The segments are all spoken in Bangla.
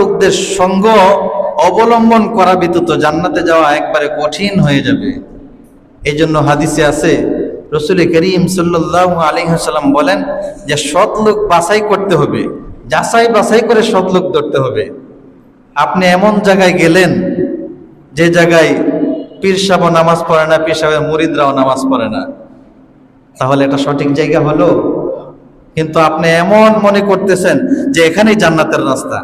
লোকদের সঙ্গ অবলম্বন করা ব্যতীত জান্নাতে যাওয়া একবারে কঠিন হয়ে যাবে। এই জন্য হাদিসে আছে, রসুল করিম সাল্লাহ আলিহাসাল্লাম বলেন যে, সৎ লোক বাছাই করতে হবে, যাচাই বাছাই করে সৎ লোক ধরতে হবে। আপনি এমন জায়গায় গেলেন, যে জায়গায় পীর নামাজ পড়ে না, পীর সাহেবের মুরিদরাও নামাজ পড়ে না। তাহলে এটা সঠিক জায়গা হলো? কিন্তু আপনি এমন মনে করতেছেন যে, এখানেই জান্নাতের রাস্তা।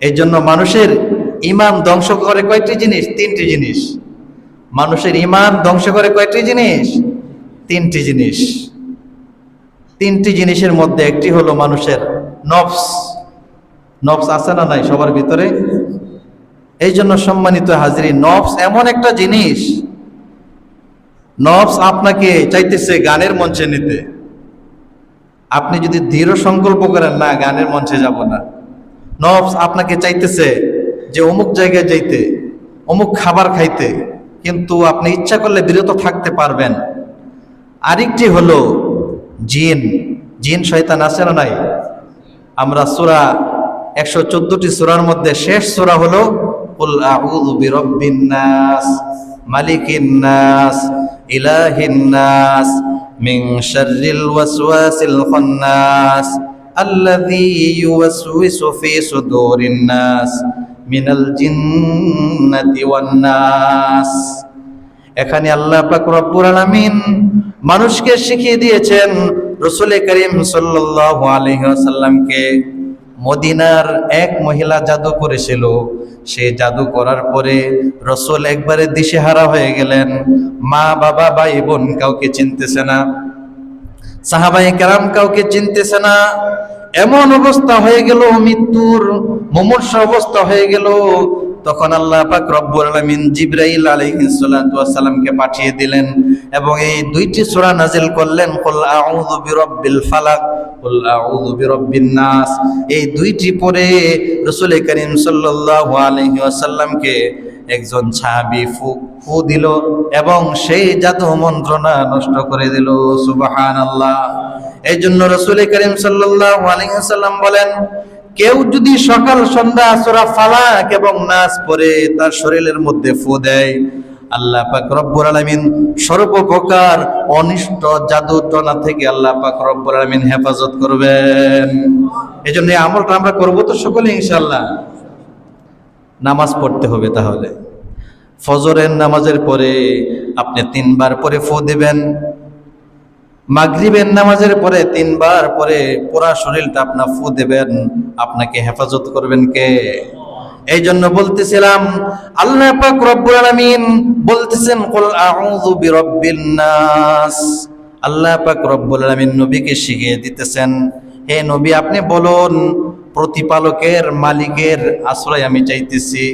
এই জন্য মানুষের ইমান ধ্বংস করে কয়টি জিনিস? তিনটি জিনিস। মানুষের ইমান ধ্বংস করে কয়টি জিনিস? তিনটি জিনিস। তিনটি জিনিসের মধ্যে একটি হলো মানুষের নফস। নফস আছে না নাই সবার ভিতরে? এই জন্য সম্মানিত হাজিরি নফস এমন একটা জিনিস, নফস আপনাকে চাইতেছে গানের মঞ্চে নিতে। আপনি যদি দৃঢ় সংকল্প করেন, না, গানের মঞ্চে যাব না। নফস আপনাকে চাইতেছে যে অমুক জায়গায় যাইতে, অমুক খাবার খাইতে, কিন্তু আপনি ইচ্ছা করলে বিরত থাকতে পারবেন। আরেকটি হলো জিন। জিন শয়তান আছে না নাই? আমরা সুরা একশো চোদ্দটি সুরার মধ্যে শেষ সুরা হলো নাস, মালিকিন নাস, ইলাহিন নাস, মিন শাররিল ওয়াসওয়াসিল এখানে আল্লাহ পাক রব্বুল আলামিন মানুষকে শিখিয়ে দিয়েছেন রসুল করিম ওয়াসাল্লামকে মদিনার এক মহিলা জাদু করেছিল। সে জাদু করার পরে রসুল একবারে দিশেহারা হয়ে গেলেন। মা বাবা ভাই বোন কাউকে চিনতেছে না। সাহাবাই কেরাম কাউকে চিনতেছে না। এমন অবস্থা হয়ে গেল, মৃত্যুর মুমূর্ষ অবস্থা হয়ে গেল। তখন আল্লাহ পাক রব্বুল আলামিন জিবরাইল ওয়াসালামকে পাঠিয়ে দিলেন এবং এই দুইটি সূরা নাজিল করলেন। নাস। এই দুইটি পরে রাসূল করিম সাল্লাল্লাহু ওয়াসাল্লামকে একজন সাহাবী ফু ফু দিল এবং সেই জাদু মন্ত্রণা নষ্ট করে দিল। সুবাহান আল্লাহ এই জন্য রসুল করিম আলাইহি বলেন, কেউ যদি সকাল, সন্ধ্যা, সূরা ফালাক এবং নাচ পরে তার শরীরের মধ্যে ফু দেয়। আল্লাহ পাক রব্বুল আলামিন সর্বপ্রকার অনিষ্ট জাদু টনা থেকে আল্লাহ পাক রব্বুল আলামিন হেফাজত করবেন। এই জন্য আমলটা আমরা করব তো সকলে ইনশাল্লাহ নামাজ পড়তে হবে তাহলে। ফজরের নামাজের পরে আপনি তিনবার পরে ফু দিবেন। মাগরিবের নামাজের পরে তিনবার পরে পুরা শরীরটা আপনার ফু দেবেন। আপনাকে হেফাজত করবেন কে? এই জন্য বলতেছিলাম, আল্লাহ বলতেছেন নাস। আল্লাহ নবীকে শিখিয়ে দিতেছেন, হে নবী, আপনি বলুন প্রতিপালকের মালিকের আশ্রয় আমি চাইতেছি।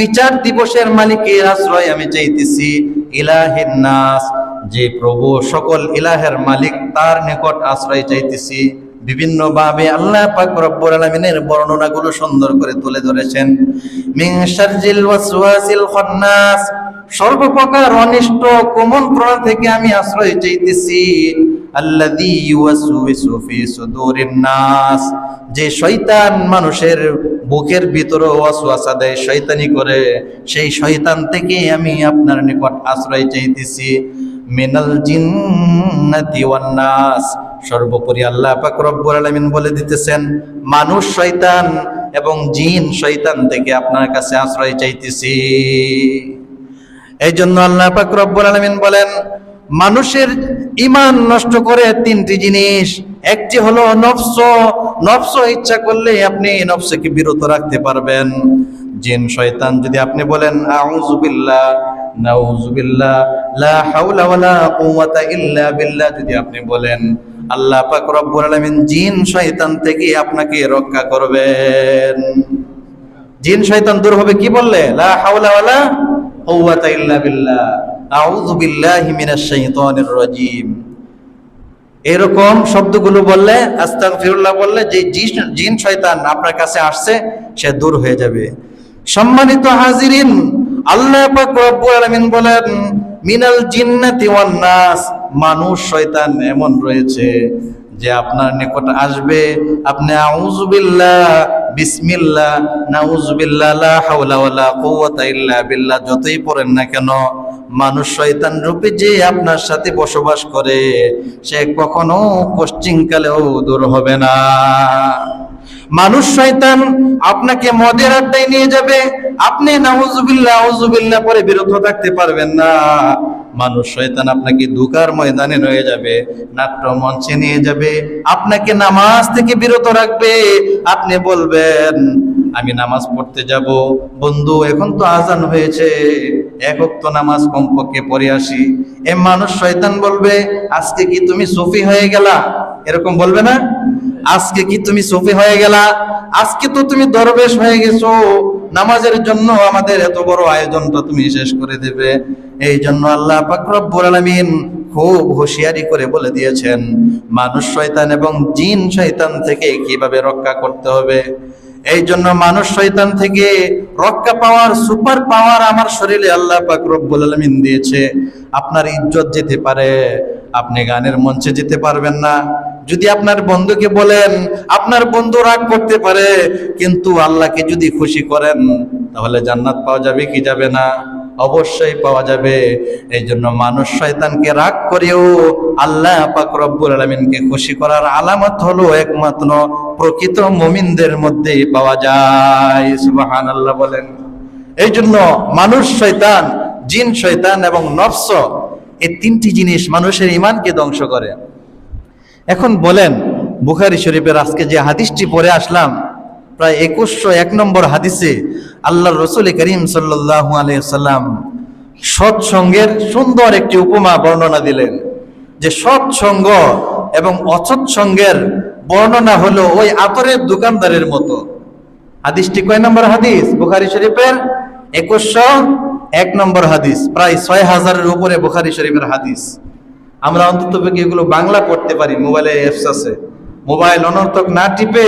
বিচার দিবসের মালিকের আশ্রয় আমি চাইতেছি। ইলাহিন নাস, যে প্রভু সকল ইলাহের মালিক, তার নিকট আশ্রয় চাইতেছি। বিভিন্ন ভাবে আল্লাহ পাক রব্বুল আলামিনের বর্ণনাগুলো সুন্দর করে তুলে ধরেছেন। মিন শারজিল ওয়াসওয়াসিল খান্নাস, সর্বপ্রকার অনিষ্ট প্রাণ থেকে আমি আশ্রয় চাইতেছি। আল্লাযী ইউওয়াসউইসু ফি সুদুরিন নাস। যে শয়তান মানুষের বুকের ভিতরে ওয়াসওয়াসা দেয়, শয়তানি করে, সেই শয়তান থেকে আমি আপনার নিকট আশ্রয় চাইতেছি। মিনাল জিন্নাতি ওয়ান নাস। সর্বোপরি আল্লাহ পাক রব্বুল আলামিন বলে দিতেছেন, মানুষ শয়তান এবং জিন শয়তান থেকে আপনার কাছে আশ্রয় চাইতেছি। এই জন্য আল্লাহ পাক রব্বুল আলামিন বলেন, মানুষের ইমান নষ্ট করে তিনটি জিনিস। একটি হলো নফস। নফস ইচ্ছা করলে আপনি নফসকে বিরত রাখতে পারবেন। জিন, শয়তান, যদি আপনি বলেন, আউযু বিল্লাহ, নাউযু বিল্লাহ, লা হাওলা ওয়ালা কুওয়াতা ইল্লা বিল্লাহ, যদি আপনি বলেন, আল্লাহ পাক রব্বুল আলামিন জিন, শয়তান থেকে আপনাকে রক্ষা করবেন। জিন, শয়তান দূর হবে কি বললে? লা হাওলা ওয়ালা কুওয়াতা ইল্লা বিল্লাহ আউযু বিল্লাহি মিনাশ এরকম শব্দগুলো বললে, আস্তাগফিরুল্লাহ বললে, যে জিন- শয়তান আপনার কাছে আসছে, সে দূর হয়ে যাবে। সম্মানিত হাজিরিন, আল্লাহ রব্বুল বলেন, মিনাল জিন্নাতি ওয়ান নাস, মানুষ, শয়তান এমন রয়েছে। যে আপনার নিকট আসবে, আপনি আউযুবিল্লাহ বিসমিল্লাহ নাউযুবিল্লাহ লা হাওলা ওয়ালা কুওয়াতা বিল্লাহ, যতই পড়েন না কেন, মানুষ শয়তান রূপে যে আপনার সাথে বসবাস করে, সে কখনো পশ্চিমকালেও দূর হবে না। মানুষ শয়তান আপনাকে মদের আড্ডায় নিয়ে যাবে, আপনি নাউজুবিল্লাহ আউজুবিল্লাহ পরে বিরত থাকতে পারবেন না। মানুষ শয়তান আপনাকে দুকার ময়দানে নিয়ে যাবে নাট্য মঞ্চে নিয়ে যাবে আপনাকে নামাজ থেকে বিরত রাখবে। আপনি বলবেন, আমি নামাজ পড়তে যাব। বন্ধু, এখন তো আজান হয়েছে। এক তো নামাজ কমপক্ষে পড়ে আসি। এ মানুষ শয়তান বলবে, আজকে কি তুমি সুফি হয়ে গেলা? এরকম বলবে না? আজকে কি তুমি সুফি হয়ে গেলা? আজকে তো তুমি দরবেশ হয়ে গেছো। নামাজের জন্য আমাদের এত বড় আয়োজনটা তুমি শেষ করে দেবে। এই জন্য আল্লাহ পাক রব্বুল আলামিন খুব হুঁশিয়ারি করে বলে দিয়েছেন, মানুষ শয়তান এবং জিন শয়তান থেকে কীভাবে রক্ষা করতে হবে? এই জন্য মানুষ শয়তান থেকে রক্ষা পাওয়ার, সুপার পাওয়ার আমার শরীরে আল্লাহ পাক রব্বুল আলামিন দিয়েছে। আপনার ইজ্জত যেতে পারে, আপনি গানের মঞ্চে যেতে পারবেন না। যদি আপনার বন্ধুকে বলেন, আপনার বন্ধু রাগ করতে পারে, কিন্তু আল্লাহকে যদি খুশি করেন, তাহলে জান্নাত পাওয়া যাবে কি যাবে না? অবশ্যই পাওয়া যাবে। এই জন্য মানুষ শয়তানকে রাগ করেও আল্লাহ পাক রব্বুল আলামিনকে খুশি করার আলামত হলো একমাত্র প্রকৃত মুমিনদের মধ্যেই পাওয়া যায়। সুবহানাল্লাহ বলেন। এই জন্য মানুষ শয়তান, জিন শয়তান এবং নফস, এই তিনটি জিনিস মানুষের ইমানকে ধ্বংস করে। এখন বলেন, বুখারি শরীফের আজকে যে হাদিসটি পড়ে আসলাম, প্রায় একুশশো এক নম্বর হাদিসে আল্লাহ রসুল করিম সাল্লাহ আলাইসাল্লাম সৎসঙ্গের সুন্দর একটি উপমা বর্ণনা দিলেন। যে সৎসঙ্গ এবং অসৎসঙ্গের বর্ণনা হলো ওই আতরের দোকানদারের মতো। হাদিসটি কয় নম্বর হাদিস? বুখারি শরীফের একুশশো এক নম্বর হাদিস, প্রায় ছয় হাজারের উপরে বুখারি শরীফের হাদিস। আমরা অন্তত এগুলো বাংলা করতে পারি মোবাইলে অ্যাপস আছে। মোবাইল অনর্থক না টিপে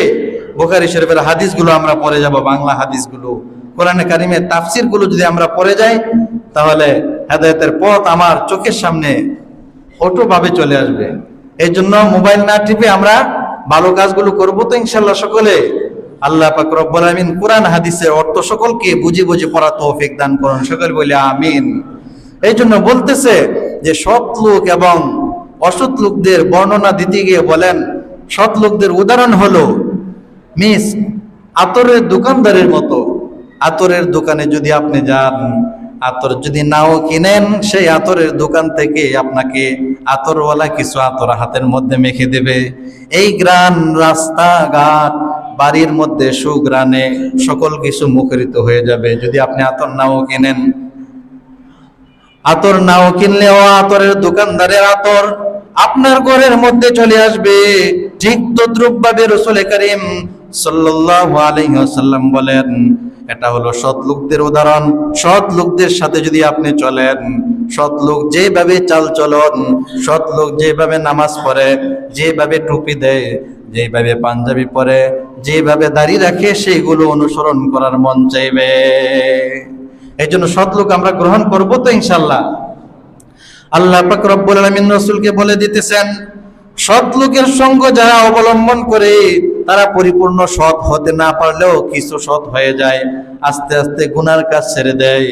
বুখারি শরীফের হাদিসগুলো আমরা পড়ে যাব, বাংলা হাদিসগুলো। কোরআনে কারিমের তাফসিরগুলো যদি আমরা পড়ে যাই, তাহলে হেদায়তের পথ আমার চোখের সামনে অটোভাবে চলে আসবে। এই জন্য মোবাইল না টিপে আমরা ভালো কাজগুলো করব তো ইনশাল্লাহ সকলে। আল্লাহ পাক রব্বুল আমিন কোরআন হাদিসের অর্থ সকলকে বুঝে বুঝে পড়া তৌফিক দান করুন। সকল বলে আমিন। এই জন্য বলতেছে যে সৎ লোক এবং অসৎ লোকদের বর্ণনা দিতে গিয়ে বলেন, সৎ লোকদের উদাহরণ হলো মিস আতরের দোকানদারের মতো। আতরের দোকানে যদি আপনি যান, আতর যদি নাও কিনেন, সেই আতরের দোকান থেকে আপনাকে আতরওয়ালা কিছু আতর হাতের মধ্যে মেখে দেবে। এই গ্রান রাস্তাঘাট, বাড়ির মধ্যে সুগ্রানে সকল কিছু মুখরিত হয়ে যাবে। যদি আপনি আতর নাও কিনেন আতর নাও কিনলেও আতরের দোকানদারের আতর। আপনার ঘরের মধ্যে চলে আসবে। ঠিক তদ্রুপ ভাবে রসুল করিম আলাইহি বলেন, এটা হলো সৎ লোকদের উদাহরণ। সৎ লোকদের সাথে যদি আপনি চলেন, সৎ লোক যেভাবে চাল চলন, সৎ লোক যেভাবে নামাজ পড়ে, যেভাবে টুপি দেয়, যেভাবে পাঞ্জাবি পরে, যেভাবে দাড়ি রাখে সেইগুলো অনুসরণ করার মন চাইবে। এই জন্য সৎ লোক আমরা গ্রহণ করব তো ইনশাল্লাহ আল্লাহ পাক আলামিন রাসূলকে বলে দিতেছেন, সৎ লোকের সঙ্গ যারা অবলম্বন করে, তারা পরিপূর্ণ সৎ হতে না পারলেও কিছু সৎ হয়ে যায়, আস্তে আস্তে গুনার কাজ ছেড়ে দেয়।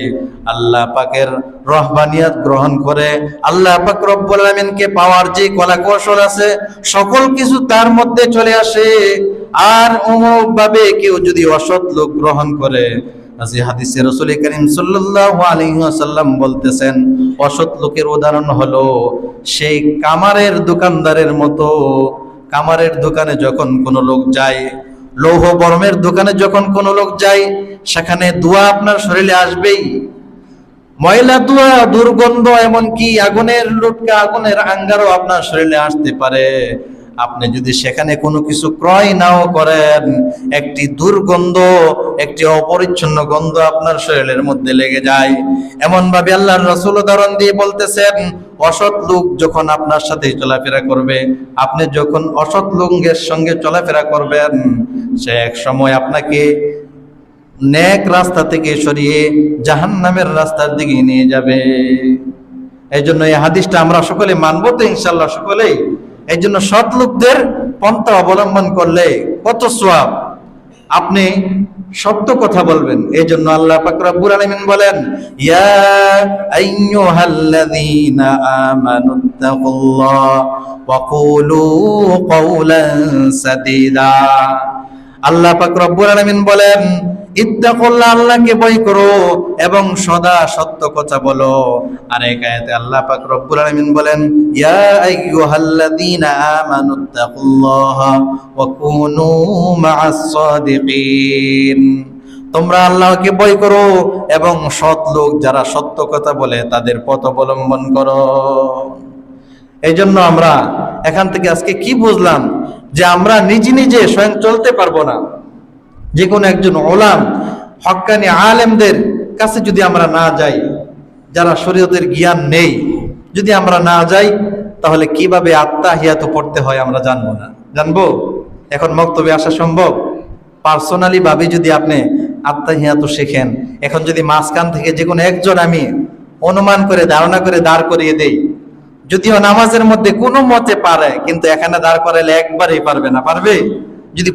আল্লাহ পাকের রহবানিয়াত গ্রহণ করে, আল্লাহ পাক রব্বুল আলামিনকে পাওয়ার যে কলা কৌশল আছে, সকল কিছু তার মধ্যে চলে আসে। আর ভাবে কেউ যদি অসৎ লোক গ্রহণ করে আজি হাদিসে রসুল করিম বলতেছেন, অসৎ লোকের উদাহরণ হলো, সেই কামারের দোকানদারের মতো, কামারের দোকানে যখন কোনো লোক যায়, লৌহ বর্মের দোকানে যখন কোনো লোক যায়, সেখানে দোয়া আপনার শরীরে আসবেই। ময়লা দোয়া, দুর্গন্ধ, এমনকি আগুনের লুটকা, আগুনের আঙ্গারও আপনার শরীরে আসতে পারে। আপনি যদি সেখানে কোনো কিছু ক্রয় নাও করেন, একটি দুর্গন্ধ, একটি অপরিচ্ছন্ন গন্ধ আপনার শরীরের মধ্যে লেগে যায়। এমন ভাবে আল্লাহর রসুল উদাহরণ দিয়ে বলতেছেন, অসৎ লোক যখন আপনার সাথে চলাফেরা করবে, আপনি যখন অসৎ লোকের সঙ্গে চলাফেরা করবেন, সে এক সময় আপনাকে নেক রাস্তা থেকে সরিয়ে জাহান্নামের রাস্তার দিকে নিয়ে যাবে। এই জন্য এই হাদিসটা আমরা সকলে মানবো তো ইনশাল্লাহ সকলেই। এই জন্য সৎ লোকদের পন্থা অবলম্বন করলে কত সোয়াব আপনি সত্য কথা বলবেন। এই জন্য আল্লাহ পাক রব্বুল বলেন, ইয়া আল্লাহ পাক রব্বুল আলামিন বলেন ইত্তাকুল্লাহ আল্লাহকে ভয় করো এবং সদা সত্য কথা বলো। আর এক আয়াতে আল্লাহ পাক রব্বুল আলামিন বলেন, ইয়া আইয়ুহাল্লাযীনা আমানুত্তাকুল্লাহ ওয়া কুনু মা'আস সাদিকিন। তোমরা আল্লাহকে ভয় করো এবং সৎ লোক যারা সত্য কথা বলে তাদের পথ অবলম্বন করো। এই জন্য আমরা এখান থেকে আজকে কি বুঝলাম? যে আমরা নিজে নিজে স্বয়ং চলতে পারব না। যে কোনো একজন ওলাম হক্কানি আলেমদের কাছে যদি আমরা না যাই, যারা শরীয়তের জ্ঞান নেই, যদি আমরা না যাই, তাহলে কীভাবে আত্মাহিয়াত পড়তে হয় আমরা জানব না। জানব? এখন মক্তবে আসা সম্ভব? পার্সোনালি ভাবে যদি আপনি আত্মাহিয়াত শেখেন, এখন যদি মাঝখান থেকে যে কোনো একজন আমি অনুমান করে, ধারণা করে দাঁড় করিয়ে দেই, যদিও নামাজের মধ্যে কোনো মতে পারে, কিন্তু এখানে দাঁড় করাইলে একবারেই পারবে না। পারবে? যদি